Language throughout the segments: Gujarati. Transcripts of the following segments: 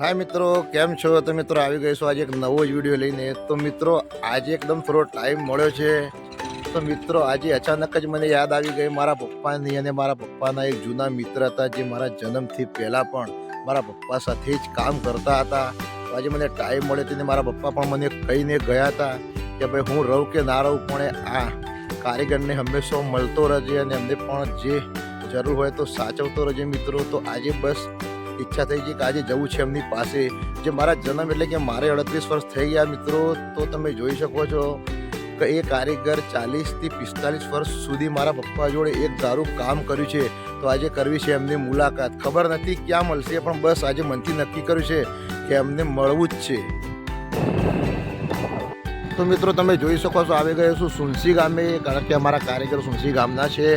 હાય મિત્રો, કેમ છો? તો મિત્રો, આવી ગઈ છો આજે એક નવો જ વીડિયો લઈને. તો મિત્રો, આજે એકદમ થોડો ટાઈમ મળ્યો છે. તો મિત્રો, આજે અચાનક જ મને યાદ આવી ગઈ મારા પપ્પાની અને મારા પપ્પાના એક જૂના મિત્ર હતા, જે મારા જન્મથી પહેલાં પણ મારા પપ્પા સાથે જ કામ કરતા હતા. આજે મને ટાઈમ મળે તેને મારા પપ્પા પણ મને કહીને ગયા હતા કે ભાઈ, હું રહું કે ના રહું, પણ આ કારીગરને હંમેશા મળતો રહેજે અને એમને પણ જે જરૂર હોય તો સાચવતો રહેજે મિત્રો. તો આજે બસ ઈચ્છા થઈ છે કે આજે જવું છે એમની પાસે. જે મારા જન્મ એટલે કે મારે અડત્રીસ વર્ષ થઈ ગયા મિત્રો, તો તમે જોઈ શકો છો કે એ કારીગર ચાલીસથી પિસ્તાલીસ વર્ષ સુધી મારા પપ્પા જોડે એક દારૂ કામ કર્યું છે. તો આજે કરવી છે એમની મુલાકાત. ખબર નથી ક્યાં મળશે, પણ બસ આજે મનથી નક્કી કર્યું છે કે એમને મળવું જ છે. તો મિત્રો, તમે જોઈ શકો છો, આવી ગયો છું સુનસી ગામે, કારણ કે અમારા કારીગર સુનસી ગામના છે.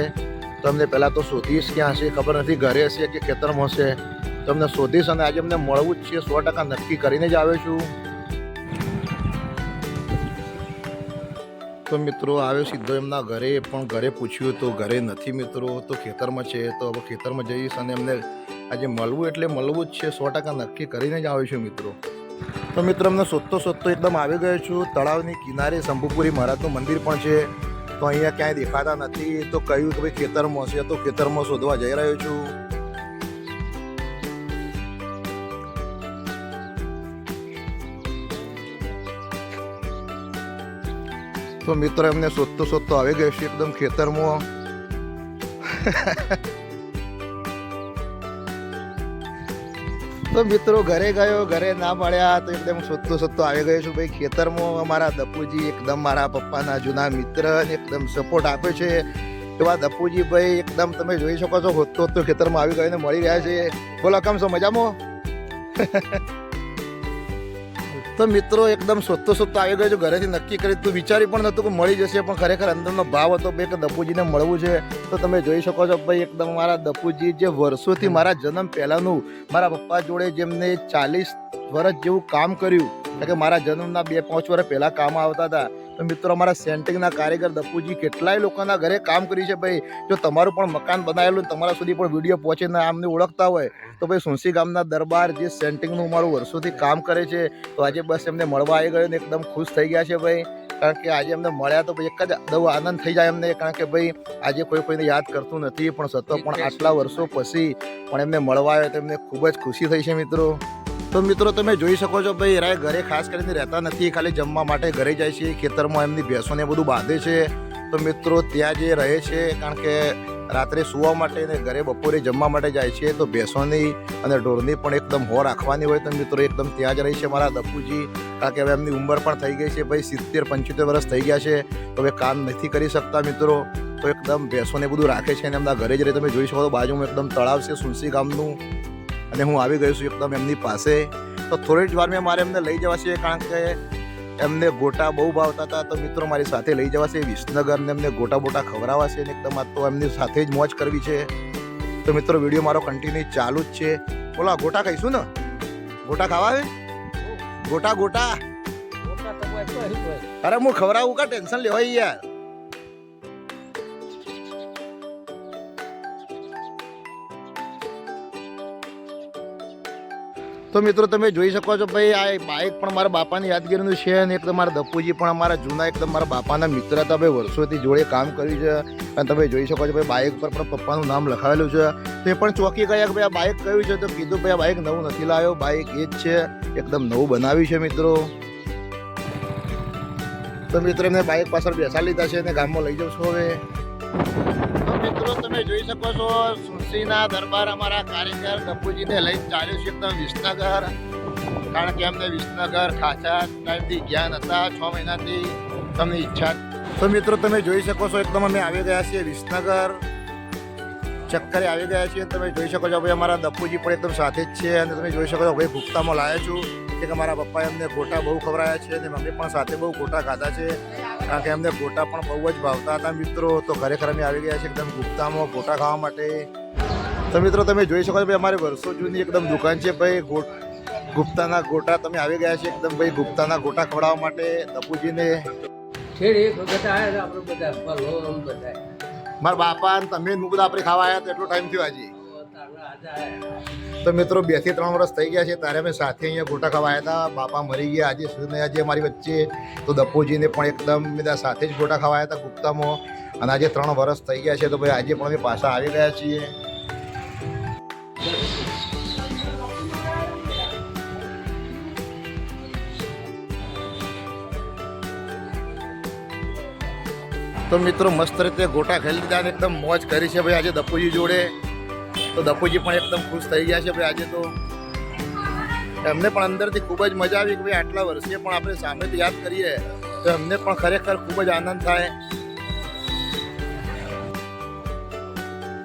તમને પહેલાં તો શોધીશ ક્યાં હશે, ખબર નથી, ઘરે હશે કે ખેતરમાં હશે? તમને શોધીશ અને આજે અમને મળવું જ છે. સો ટકા નક્કી કરીને જ આવ્યો છું. તો મિત્રો, આવ્યો સીધો એમના ઘરે, પણ ઘરે પૂછ્યું તો ઘરે નથી મિત્રો, તો ખેતરમાં છે. તો હવે ખેતરમાં જઈશ અને એમને આજે મળવું એટલે મળવું જ છે. સો ટકા નક્કી કરીને જ આવ્યો છું મિત્રો. તો મિત્રો, અમને શોધતો શોધતો એકદમ આવી ગયો છું. તળાવની કિનારે શંભુપુરી મહારાજનું મંદિર પણ છે. તો અહીંયા ક્યાંય દેખાતા નથી. તો કહ્યું કે ભાઈ ખેતરમાં છે. તો ખેતરમાં શોધવા જઈ રહ્યો છું. તો મિત્ર એમને શોધતો શોધતો આવી ગયો છે એકદમ ખેતરમાં. તો મિત્રો ઘરે ગયો, ઘરે ના મળ્યા તો એકદમ શોધતો શોધતો આવી ગયો છું. ભાઈ, ખેતરમાં અમારા દપુજી એકદમ મારા પપ્પાના જૂના મિત્ર એકદમ સપોર્ટ આપ્યો છે. એવા દપુજી ભાઈ, એકદમ તમે જોઈ શકો છો હોતો હોતો ખેતરમાં આવી ગયો ને મળી રહ્યા છે. બોલો, કેમ છો? મજામાં? તો મિત્રો એકદમ શોધતો શોધતો આવી ગયો છું. ઘરેથી નક્કી કરી તું વિચારી પણ નહોતું કે મળી જશે પણ ખરેખર અંદરનો ભાવ હતો ભાઈ કે દપુજીને મળવું છે. તો તમે જોઈ શકો છો ભાઈ એકદમ મારા દપુજી જે વર્ષોથી મારા જન્મ પહેલાંનું મારા પપ્પા જોડે જેમને ચાલીસ વર્ષ જેવું કામ કર્યું એટલે કે મારા જન્મના બે પાંચ વર્ષ પહેલાં કામ આવતા હતા તો મિત્રો અમારા સેન્ટિંગના કારીગર દપુજી કેટલાય લોકોના ઘરે કામ કર્યું છે ભાઈ. જો તમારું પણ મકાન બનાવેલું તમારા સુધી પણ વીડિયો પહોંચે ને આમને ઓળખતા હોય તો ભાઈ સુંસી ગામના દરબાર જે સેન્ટિંગનું મારું વર્ષોથી કામ કરે છે તો આજે બસ એમને મળવા આવી ગયો ને એકદમ ખુશ થઈ ગયા છે ભાઈ. કારણ કે આજે એમને મળ્યા તો એક જ દવ આનંદ થઈ જાય એમને કારણ કે ભાઈ આજે કોઈ કોઈને યાદ કરતું નથી પણ સતો પણ આટલા વર્ષો પછી પણ એમને મળવા આવ્યો તો એમને ખૂબ જ ખુશી થઈ છે મિત્રો. તો મિત્રો તમે જોઈ શકો છો ભાઈ એરાય ઘરે ખાસ કરીને રહેતા નથી, ખાલી જમવા માટે ઘરે જાય છે. ખેતરમાં એમની ભેંસોને બધું બાંધે છે. તો મિત્રો ત્યાં જે રહે છે, કારણ કે રાત્રે સૂવા માટે ને ઘરે બપોરે જમવા માટે જાય છે, તો ભેંસોની અને ઢોરની પણ એકદમ હો રાખવાની હોય તો મિત્રો એકદમ ત્યાં જ રહી છે મારા દપુજી કારણ કે હવે એમની ઉંમર પણ થઈ ગઈ છે ભાઈ, સિત્તેર, પંચોતેર વર્ષ થઈ ગયા છે. તો હવે કામ નથી કરી શકતા મિત્રો. તો એકદમ ભેંસોને બધું રાખે છે અને એમના ઘરે જ રહી. તમે જોઈ શકો તો બાજુમાં એકદમ તળાવ છે, સુલસી ગામનું. અને હું આવી ગયો છું એકદમ એમની પાસે. તો થોડી જ વારમાં મારે એમને લઈ જવા છે કારણ કે એમને ગોટા બહુ ભાવતા હતા. તો મિત્રો મારી સાથે લઈ જવા છે વિસનગરને એમને ગોટા બોટા ખવડાવવા છે ને એકદમ આ તો એમની સાથે જ મોજ કરવી છે. તો મિત્રો વીડિયો મારો કન્ટિન્યુ ચાલુ જ છે. બોલા ગોટા ખાઈશું ને? ગોટા ખાવા આવે? ગોટા ગોટા. અરે હું ખવડાવું કા? ટેન્શન લેવાય યાર. તો મિત્રો, તમે જોઈ શકો છો ભાઈ, આ બાઇક પણ મારા બાપાની યાદગીરીનું છે અને એકદમ મારા દપુજી પણ અમારા જૂના એકદમ મારા બાપાના મિત્ર હતા ભાઈ, વર્ષોથી જોડે કામ કર્યું છે. અને તમે જોઈ શકો છો ભાઈ બાઇક પર પણ પપ્પાનું નામ લખાવેલું છે. તે પણ ચોકી ગયા કે ભાઈ, આ બાઇક કયું છે? તો કીધું ભાઈ, આ બાઇક નવું નથી લાવ્યો બાઇક એ જ છે. એકદમ નવું બનાવ્યું છે મિત્રો. તો મિત્રો, એમને બાઇક પાછળ બેસા લીધા છે અને ગામમાં લઈ જાઉં છું હવે. મિત્રો, તમે જોઈ શકો છો, સુરસીના દરબાર અમારા કાર્યકર ગપુજીને લઈને ચાલ્યું છે એકદમ વિસનગર. કારણ કે અમને વિસનગર ખાસા ટાઈમથી જ્ઞાન હતા, છ મહિનાથી તમને ઈચ્છા. તો મિત્રો, તમે જોઈ શકો છો, એકદમ અમે આવી ગયા છીએ વિસનગર. ચક્કરે આવી ગયા છીએ. તમે જોઈ શકો છો, ભાઈ અમારા દપુજી પણ એકદમ સાથે જ છે અને તમે જોઈ શકો છો, ભાઈ ગુપ્તામાં લાવ્યો છું. કે મારા પપ્પાએ અમને ગોટા બહુ ખવડાયા છે અને મમ્મી પણ સાથે બહુ ગોટા ખાધા છે. કારણ કે એમને ગોટા પણ બહુ જ ભાવતા હતા મિત્રો. તો ખરેખર અમે આવી ગયા છે એકદમ ગુપ્તામાં ગોટા ખાવા માટે. તો મિત્રો તમે જોઈ શકો છો ભાઈ અમારી વર્ષો જૂની એકદમ દુકાન છે ભાઈ. ગોટ ગુપ્તાના ગોટા તમે આવી ગયા છે એકદમ ભાઈ ગુપ્તાના ગોટા ખવડાવવા માટે. દપુજીને મારા બાપા અને તમે બધા આપણે ખાવા આવ્યા તો એટલો ટાઈમ થયો આયા. તો મિત્રો, બેથી ત્રણ વર્ષ થઈ ગયા છે, ત્યારે અમે સાથે અહીંયા ગોટા ખવાયા હતા. બાપા મરી ગયા, આજે સુધી આજે અમારી વચ્ચે. તો દપ્પુજીને પણ એકદમ બધા સાથે જ ગોટા ખવાયા હતા ગુપ્તામાં. અને આજે ત્રણ વર્ષ થઈ ગયા છે, તો ભાઈ આજે પણ અમે પાછા આવી ગયા છીએ. તો મિત્રો, મસ્ત રીતે ગોટા ખાઈ લીધા એકદમ મોજ કરી છે ભાઈ આજે દપ્પુજી જોડે. તો દપોજી પણ એકદમ ખુશ થઈ ગયા છે, ભાઈ આજે તો એમને પણ અંદરથી ખૂબ જ મજા આવી કે ભાઈ આટલા વર્ષે પણ આપણે સામેથી યાદ કરીએ, તો એમને પણ ખરેખર ખૂબ જ આનંદ થાય.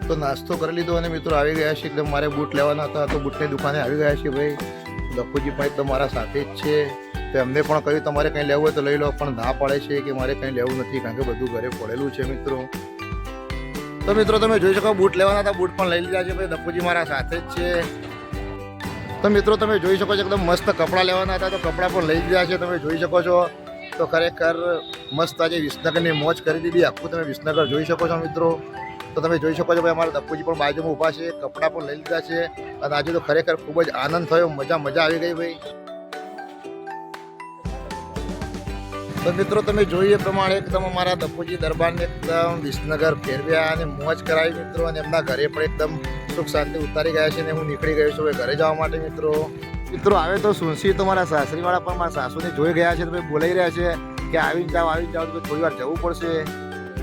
તો નાસ્તો કરી લીધો અને મિત્રો આવી ગયા છે એકદમ મારે બૂટ લેવાના હતા, તો બૂટની દુકાને આવી ગયા છે ભાઈ. દપુજી પણ એકદમ મારા સાથે જ છે, તો એમને પણ કહ્યું, તમારે કંઈ લેવું હોય તો લઈ લો, પણ ના પાડે છે કે મારે કંઈ લેવું નથી, કારણ કે બધું ઘરે પડેલું છે મિત્રો. તો મિત્રો, તમે જોઈ શકો, બૂટ લેવાના હતા, બૂટ પણ લઈ લીધા છે. ભાઈ દપુજી મારા સાથે જ છે. તો મિત્રો, તમે જોઈ શકો છો, એકદમ મસ્ત કપડાં લેવાના હતા. તો કપડાં પણ લઈ લીધા છે, તમે જોઈ શકો છો. તો ખરેખર મસ્ત આજે વિસનગરની મોજ કરી દીધી. આખું તમે વિસનગર જોઈ શકો છો, મિત્રો. તો તમે જોઈ શકો છો, ભાઈ, અમારા દપુજી પણ બાજુમાં ઊભા છે, કપડાં પણ લઈ લીધા છે. અને આજે તો ખરેખર ખૂબ જ આનંદ થયો, મજા મજા આવી ગઈ, ભાઈ. તો મિત્રો, તમે જોઈએ પ્રમાણે એકદમ અમારા દપુજી દરબારને એકદમ વિસનગર ફેરવ્યા અને મોજ કરાવી મિત્રો, અને એમના ઘરે પણ એકદમ સુખ શાંતિ ઉતારી ગયા છે અને હું નીકળી ગયો છું હવે ઘરે જવા માટે મિત્રો. મિત્રો, આવે તો સુનસી તો મારા સાસરીવાળા, પણ મારા સાસુને જોઈ ગયા છે તો બોલાઈ રહ્યા છે કે આવી જાઓ આવી જાઓ, તો થોડી વાર જવું પડશે.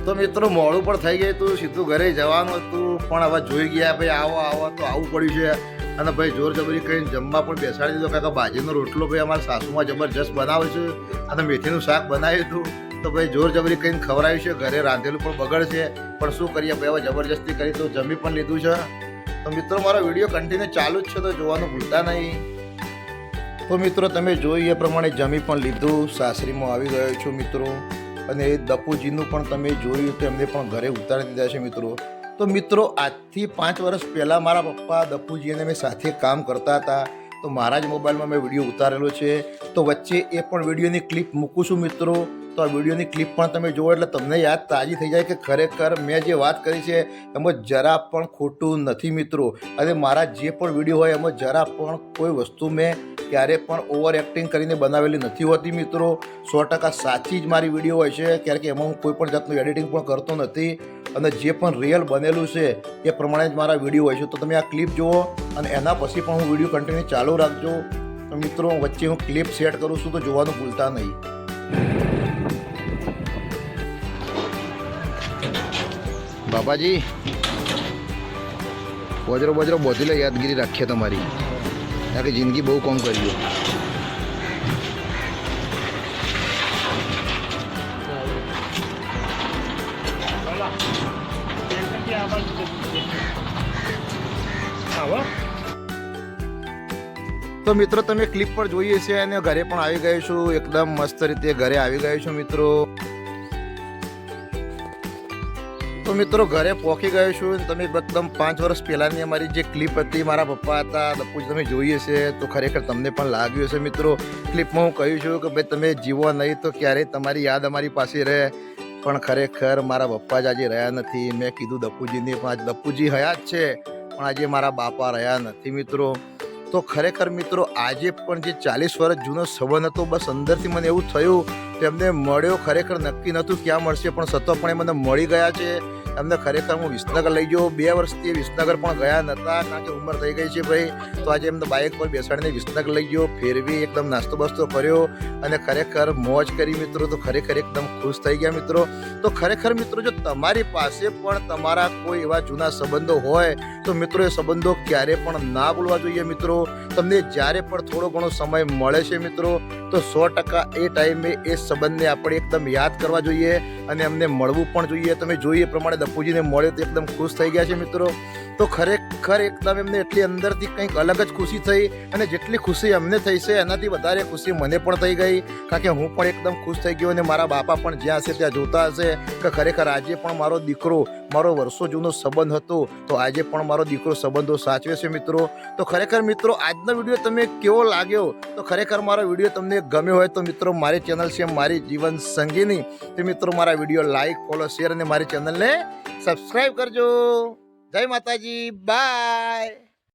તો મિત્રો, મોડું પણ થઈ ગયું હતું, સીધું ઘરે જવાનું હતું, પણ હવે જોઈ ગયા, ભાઈ આવો આવો, તો આવું પડ્યું છે. અને ભાઈ જોર જબરી કહીને જમવા પણ બેસાડી દીધો. કાકા ભાજીનો રોટલો ભાઈ અમારા સાસુમાં જબરજસ્ત બનાવે છે અને મેથીનું શાક બનાવ્યું હતું. તો ભાઈ જોર જબરી કહીને ખવડાવ્યું છે. ઘરે રાંધેલું પણ બગડ છે પણ શું કરીએ ભાઈ? હવે જબરજસ્તી કરી તો જમી પણ લીધું છે. તો મિત્રો, મારો વીડિયો કન્ટિન્યુ ચાલુ જ છે તો જોવાનું ભૂલતા નહીં. તો મિત્રો, તમે જોઈ એ પ્રમાણે જમી પણ લીધું. સાસરીમાં આવી ગયો છું મિત્રો. અને એ દપુજીનું પણ તમે જોયું તો એમને પણ ઘરે ઉતારી દીધા છે મિત્રો. તો મિત્રો, આજથી પાંચ વર્ષ પહેલાં મારા પપ્પા દપુજી અને મેં સાથે કામ કરતા હતા. તો મારા જ મોબાઈલમાં મેં વીડિયો ઉતારેલો છે. તો વચ્ચે એ પણ વિડીયોની ક્લિપ મૂકું છું મિત્રો. તો આ વિડીયોની ક્લિપ પણ તમે જુઓ એટલે તમને યાદ તાજી થઈ જાય કે ખરેખર મેં જે વાત કરી છે એમાં જરા પણ ખોટું નથી મિત્રો. અને મારા જે પણ વીડિયો હોય એમાં જરા પણ કોઈ વસ્તુ મેં ક્યારે પણ ઓવર એક્ટિંગ કરીને બનાવેલી નથી હોતી મિત્રો. સો ટકા સાચી જ મારી વીડિયો હોય છે. ક્યારેક એમાં હું કોઈ પણ જાતનું એડિટિંગ પણ કરતો નથી. અને જે પણ રિયલ બનેલું છે, એ પ્રમાણે જ મારા વીડિયો હોય છે. તો તમે આ ક્લિપ જુઓ અને એના પછી પણ હું વીડિયો કન્ટિન્યુ ચાલુ રાખજો. તો મિત્રો, વચ્ચે હું ક્લિપ સેટ કરું છું તો જોવાનું ભૂલતા નહીં. બાબાજી, બજરો બજરો બધી યાદગીરી રાખીએ તમારી. કારણ કે જિંદગી બહુ કોમ કર્યું તો મિત્રો, તમે ક્લિપ પર જોઈએ છે અને ઘરે પણ આવી ગયો છું. એકદમ મસ્ત રીતે ઘરે આવી ગયો છું મિત્રો. તો મિત્રો, ઘરે પહોંચી ગયો છું તમે એકદમ પાંચ વર્ષ પહેલાંની અમારી જે ક્લિપ હતી, મારા પપ્પા હતા દપુજ તમે જોઈએ છે, તો ખરેખર તમને પણ લાગ્યું હશે મિત્રો. ક્લિપમાં હું કહ્યું છું કે ભાઈ, તમે જીવો નહીં તો ક્યારેય તમારી યાદ અમારી પાસે રહે. પણ ખરેખર મારા પપ્પા જ આજે રહ્યા નથી. મેં કીધું દપુજીને પણ આજે દપુજી હયા જ છે, પણ આજે મારા બાપા રહ્યા નથી મિત્રો. તો ખરેખર મિત્રો, આજે પણ જે ચાલીસ વર્ષ જૂનો સંબંધ હતો, બસ અંદરથી મને એવું થયું કે એમને મળ્યો ખરેખર નક્કી નહોતું ક્યાં મળશે, પણ સતો પણ એ મને મળી ગયા છે. એમને ખરેખર હું વિસનગર લઈ ગયો. બે વર્ષથી વિસનગર પણ ગયા નહોતા કારણ કે ઉંમર થઈ ગઈ છે ભાઈ. તો આજે એમને બાઇક પર બેસાડીને વિસનગર લઈ ગયો. ફેરવી એકદમ નાસ્તો બસ્તો કર્યો અને ખરેખર મોજ કરી મિત્રો. તો ખરેખર એકદમ ખુશ થઈ ગયા મિત્રો. તો ખરેખર મિત્રો, જો તમારી પાસે પણ તમારા કોઈ એવા જૂના સંબંધો હોય, તો મિત્રો એ સંબંધો ક્યારે પણ ના ભૂલવા જોઈએ મિત્રો. તમને જ્યારે પણ થોડો ઘણો સમય મળે છે મિત્રો, તો સો ટકા એ ટાઈમે એ સંબંધને આપણે એકદમ યાદ કરવા જોઈએ. અને એમને મળવું પણ જોઈએ. તમે જોઈએ પ્રમાણે દપુજીને મળે તો એકદમ ખુશ થઈ ગયા છે મિત્રો. તો ખરેખર એકદમ એમને એટલી અંદરથી કંઈક અલગ જ ખુશી થઈ અને જેટલી ખુશી એમને થઈ છે, એનાથી વધારે ખુશી મને પણ થઈ ગઈ. કારણ કે હું પણ એકદમ ખુશ થઈ ગયો અને મારા બાપા પણ જ્યાં હશે ત્યાં જોતા હશે કે ખરેખર આજે પણ મારો દીકરો, મારો વર્ષો જૂનો સંબંધ હતો, તો આજે પણ મારો દીકરો સંબંધો સાચવે છે મિત્રો. તો ખરેખર મિત્રો, આજનો વીડિયો તમે કેવો લાગ્યો? તો ખરેખર મારો વીડિયો તમને ગમ્યો હોય તો મિત્રો, મારી ચેનલ છે મારી જીવન સંગીની. તો મિત્રો, મારા વીડિયો લાઈક, ફોલો, શેર અને મારી ચેનલને સબસ્ક્રાઈબ કરજો. જય માતાજી બાય